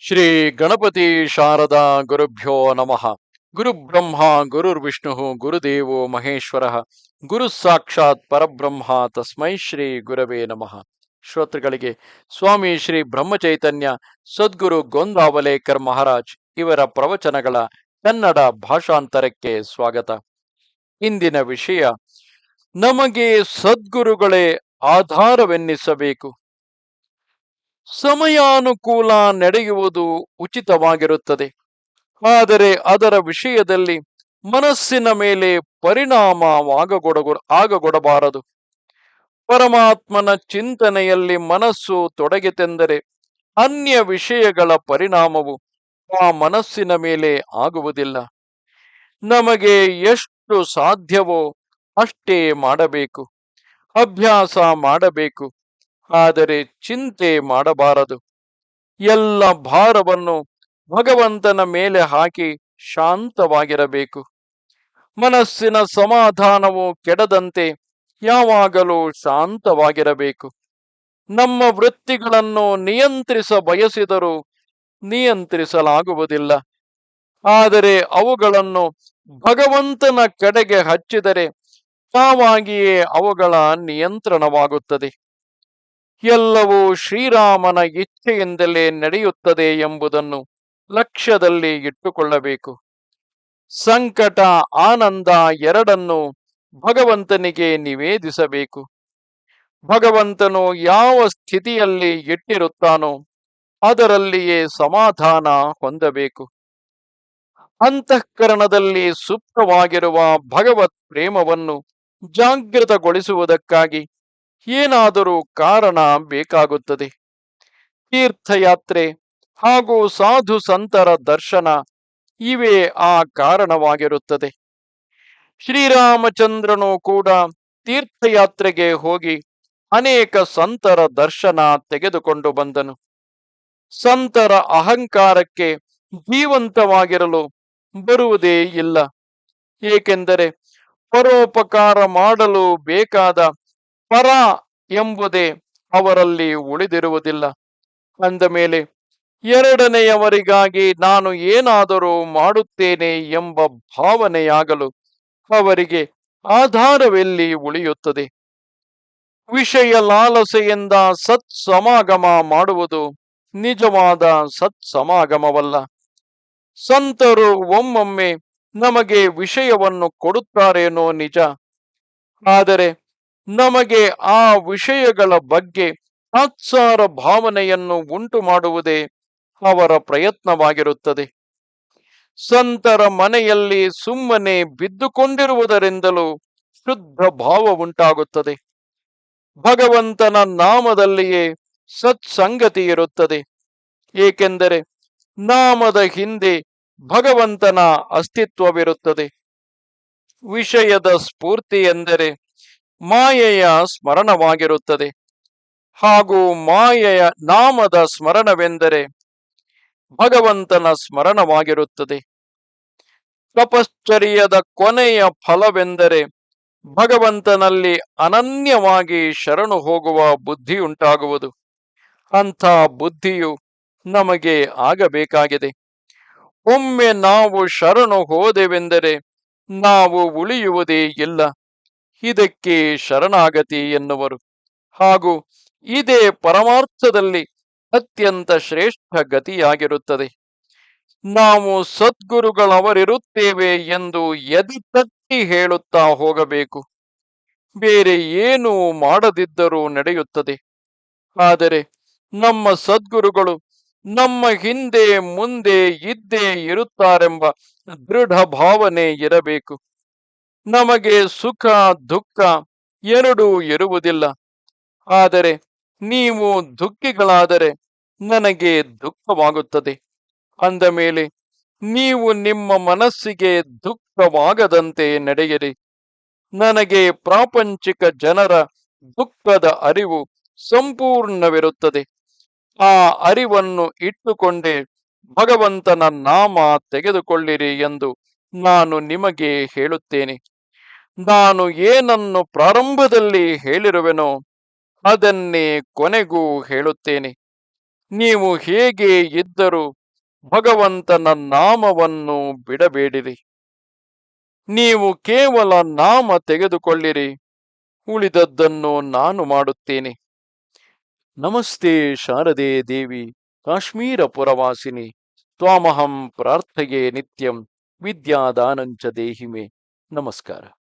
ಶ್ರೀ ಗಣಪತಿ ಶಾರದಾ ಗುರುಭ್ಯೋ ನಮಃ. ಗುರು ಬ್ರಹ್ಮ ಗುರುರ್ವಿಷ್ಣು ಗುರುದೇವೋ ಮಹೇಶ್ವರ. ಗುರು ಸಾಕ್ಷಾತ್ ಪರಬ್ರಹ್ಮ, ತಸ್ಮೈ ಶ್ರೀ ಗುರವೇ ನಮಃ. ಶ್ರೋತೃಗಳಿಗೆ, ಸ್ವಾಮಿ ಶ್ರೀ ಬ್ರಹ್ಮಚೈತನ್ಯ, ಸದ್ಗುರು ಗೊಂದಾವಲೇಕರ್ ಮಹಾರಾಜ್ ಇವರ ಪ್ರವಚನಗಳ ಕನ್ನಡ ಭಾಷಾಂತರಕ್ಕೆ ಸ್ವಾಗತ. ಇಂದಿನ ವಿಷಯ, ನಮಗೆ ಸದ್ಗುರುಗಳೇ ಆಧಾರವೆನ್ನಿಸಬೇಕು. ಸಮಯಾನುಕೂಲ ನಡೆಯುವುದು ಉಚಿತವಾಗಿರುತ್ತದೆ. ಆದರೆ ಅದರ ವಿಷಯದಲ್ಲಿ ಮನಸ್ಸಿನ ಮೇಲೆ ಪರಿಣಾಮವಾಗಗೊಡಗು ಆಗಗೊಡಬಾರದು. ಪರಮಾತ್ಮನ ಚಿಂತನೆಯಲ್ಲಿ ಮನಸ್ಸು ತೊಡಗಿತೆಂದರೆ ಅನ್ಯ ವಿಷಯಗಳ ಪರಿಣಾಮವು ಆ ಮನಸ್ಸಿನ ಮೇಲೆ ಆಗುವುದಿಲ್ಲ. ನಮಗೆ ಎಷ್ಟು ಸಾಧ್ಯವೋ ಅಷ್ಟೇ ಮಾಡಬೇಕು. ಅಭ್ಯಾಸ ಮಾಡಬೇಕು. ಆದರೆ ಚಿಂತೆ ಮಾಡಬಾರದು. ಎಲ್ಲ ಭಾರವನ್ನು ಭಗವಂತನ ಮೇಲೆ ಹಾಕಿ ಶಾಂತವಾಗಿರಬೇಕು. ಮನಸ್ಸಿನ ಸಮಾಧಾನವು ಕೆಡದಂತೆ ಯಾವಾಗಲೂ ಶಾಂತವಾಗಿರಬೇಕು. ನಮ್ಮ ವೃತ್ತಿಗಳನ್ನು ನಿಯಂತ್ರಿಸ ಬಯಸಿದರೂ ನಿಯಂತ್ರಿಸಲಾಗುವುದಿಲ್ಲ. ಆದರೆ ಅವುಗಳನ್ನು ಭಗವಂತನ ಕಡೆಗೆ ಹಚ್ಚಿದರೆ ತಾವಾಗಿಯೇ ಅವುಗಳ ನಿಯಂತ್ರಣವಾಗುತ್ತದೆ. ಎಲ್ಲವೂ ಶ್ರೀರಾಮನ ಇಚ್ಛೆಯಿಂದಲೇ ನಡೆಯುತ್ತದೆ ಎಂಬುದನ್ನು ಲಕ್ಷ್ಯದಲ್ಲಿ ಇಟ್ಟುಕೊಳ್ಳಬೇಕು. ಸಂಕಟ, ಆನಂದ ಎರಡನ್ನು ಭಗವಂತನಿಗೆ ನಿವೇದಿಸಬೇಕು. ಭಗವಂತನು ಯಾವ ಸ್ಥಿತಿಯಲ್ಲಿ ಇಟ್ಟಿರುತ್ತಾನೋ ಅದರಲ್ಲಿಯೇ ಸಮಾಧಾನ ಹೊಂದಬೇಕು. ಅಂತಃಕರಣದಲ್ಲಿ ಸುಪ್ತವಾಗಿರುವ ಭಗವತ್ ಪ್ರೇಮವನ್ನು ಜಾಗೃತಗೊಳಿಸುವುದಕ್ಕಾಗಿ ಏನಾದರೂ ಕಾರಣ ಬೇಕಾಗುತ್ತದೆ. ತೀರ್ಥಯಾತ್ರೆ ಹಾಗೂ ಸಾಧು ಸಂತರ ದರ್ಶನ ಇವೇ ಆ ಕಾರಣವಾಗಿರುತ್ತದೆ. ಶ್ರೀರಾಮಚಂದ್ರನು ಕೂಡ ತೀರ್ಥಯಾತ್ರೆಗೆ ಹೋಗಿ ಅನೇಕ ಸಂತರ ದರ್ಶನ ತೆಗೆದುಕೊಂಡು ಬಂದನು. ಸಂತರ ಅಹಂಕಾರಕ್ಕೆ ಜೀವಂತವಾಗಿರಲು ಬರುವುದೇ ಇಲ್ಲ. ಏಕೆಂದರೆ ಪರೋಪಕಾರ ಮಾಡಲು ಬೇಕಾದ ಪರ ಎಂಬುದೇ ಅವರಲ್ಲಿ ಉಳಿದಿರುವುದಿಲ್ಲ. ಅಂದ ಮೇಲೆ, ಎರಡನೆಯವರಿಗಾಗಿ ನಾನು ಏನಾದರೂ ಮಾಡುತ್ತೇನೆ ಎಂಬ ಭಾವನೆಯಾಗಲು ಅವರಿಗೆ ಆಧಾರವೆಲ್ಲಿ ಉಳಿಯುತ್ತದೆ? ವಿಷಯ ಲಾಲಸೆಯಿಂದ ಸತ್ ಸಮಾಗಮ ಮಾಡುವುದು ನಿಜವಾದ ಸತ್ ಸಮಾಗಮವಲ್ಲ ಸಂತರು ಒಮ್ಮೊಮ್ಮೆ ನಮಗೆ ವಿಷಯವನ್ನು ಕೊಡುತ್ತಾರೇನೋ ನಿಜ. ಆದರೆ ನಮಗೆ ಆ ವಿಷಯಗಳ ಬಗ್ಗೆ ತಾತ್ಸಾರ ಭಾವನೆಯನ್ನು ಉಂಟು ಮಾಡುವುದೇ ಅವರ ಪ್ರಯತ್ನವಾಗಿರುತ್ತದೆ. ಸಂತರ ಮನೆಯಲ್ಲಿ ಸುಮ್ಮನೆ ಬಿದ್ದುಕೊಂಡಿರುವುದರಿಂದಲೂ ಶುದ್ಧ ಭಾವ ಉಂಟಾಗುತ್ತದೆ. ಭಗವಂತನ ನಾಮದಲ್ಲಿಯೇ ಸತ್ಸಂಗತಿ ಇರುತ್ತದೆ. ಏಕೆಂದರೆ ನಾಮದ ಹಿಂದೆ ಭಗವಂತನ ಅಸ್ತಿತ್ವವಿರುತ್ತದೆ. ವಿಷಯದ ಸ್ಫೂರ್ತಿ ಎಂದರೆ ಮಾಯೆಯ ಸ್ಮರಣವಾಗಿರುತ್ತದೆ. ಹಾಗೂ ಮಾಯೆಯ ನಾಮದ ಸ್ಮರಣವೆಂದರೆ ಭಗವಂತನ ಸ್ಮರಣವಾಗಿರುತ್ತದೆ. ತಪಶ್ಚರ್ಯದ ಕೊನೆಯ ಫಲವೆಂದರೆ ಭಗವಂತನಲ್ಲಿ ಅನನ್ಯವಾಗಿ ಶರಣು ಹೋಗುವ ಬುದ್ಧಿ ಉಂಟಾಗುವುದು ಅಂಥ ಬುದ್ಧಿಯು ನಮಗೆ ಆಗಬೇಕಾಗಿದೆ. ಒಮ್ಮೆ ನಾವು ಶರಣು ಹೋದೆವೆಂದರೆ ನಾವು ಉಳಿಯುವುದೇ ಇಲ್ಲ. ಇದಕ್ಕೆ ಶರಣಾಗತಿ ಎನ್ನುವರು. ಹಾಗೂ ಇದೇ ಪರಮಾರ್ಥದಲ್ಲಿ ಅತ್ಯಂತ ಶ್ರೇಷ್ಠ ಗತಿಯಾಗಿರುತ್ತದೆ. ನಾವು ಸದ್ಗುರುಗಳವರಿರುತ್ತೇವೆ ಎಂದು ಎದಿ ತಟ್ಟಿ ಹೇಳುತ್ತಾ ಹೋಗಬೇಕು. ಬೇರೆ ಏನು ಮಾಡದಿದ್ದರೂ ನಡೆಯುತ್ತದೆ. ಆದರೆ ನಮ್ಮ ಸದ್ಗುರುಗಳು ನಮ್ಮ ಹಿಂದೆ ಮುಂದೆ ಇದ್ದೇ ಇರುತ್ತಾರೆಂಬ ದೃಢ ಭಾವನೆ ಇರಬೇಕು. ನಮಗೆ ಸುಖ, ದುಃಖ ಎರಡೂ ಇರುವುದಿಲ್ಲ. ಆದರೆ ನೀವು ದುಃಖಿಗಳಾದರೆ ನನಗೆ ದುಃಖವಾಗುತ್ತದೆ. ಅಂದ ಮೇಲೆ, ನೀವು ನಿಮ್ಮ ಮನಸ್ಸಿಗೆ ದುಃಖವಾಗದಂತೆ ನಡೆಯಿರಿ. ನನಗೆ ಪ್ರಾಪಂಚಿಕ ಜನರ ದುಃಖದ ಅರಿವು ಸಂಪೂರ್ಣವಿರುತ್ತದೆ. ಆ ಅರಿವನ್ನು ಇಟ್ಟುಕೊಂಡೇ ಭಗವಂತನ ನಾಮ ತೆಗೆದುಕೊಳ್ಳಿರಿ ಎಂದು ನಾನು ನಿಮಗೆ ಹೇಳುತ್ತೇನೆ. ನಾನು ಏನನ್ನು ಪ್ರಾರಂಭದಲ್ಲಿ ಹೇಳಿರುವೆನೋ ಅದನ್ನೇ ಕೊನೆಗೂ ಹೇಳುತ್ತೇನೆ. ನೀವು ಹೇಗೆ ಇದ್ದರೂ ಭಗವಂತನ ನಾಮವನ್ನು ಬಿಡಬೇಡಿರಿ. ನೀವು ಕೇವಲ ನಾಮ ತೆಗೆದುಕೊಳ್ಳಿರಿ. ಉಳಿದದ್ದನ್ನು ನಾನು ಮಾಡುತ್ತೇನೆ. ನಮಸ್ತೆ ಶಾರದೆ ದೇವಿ, ಕಾಶ್ಮೀರ ಪುರವಾಸಿನಿ. ತ್ವಾಮಹಂ ಪ್ರಾರ್ಥೆಯೇ ನಿತ್ಯಂ, ವಿದ್ಯಾದಾನಂಚ ದೇಹಿಮೆ. ನಮಸ್ಕಾರ.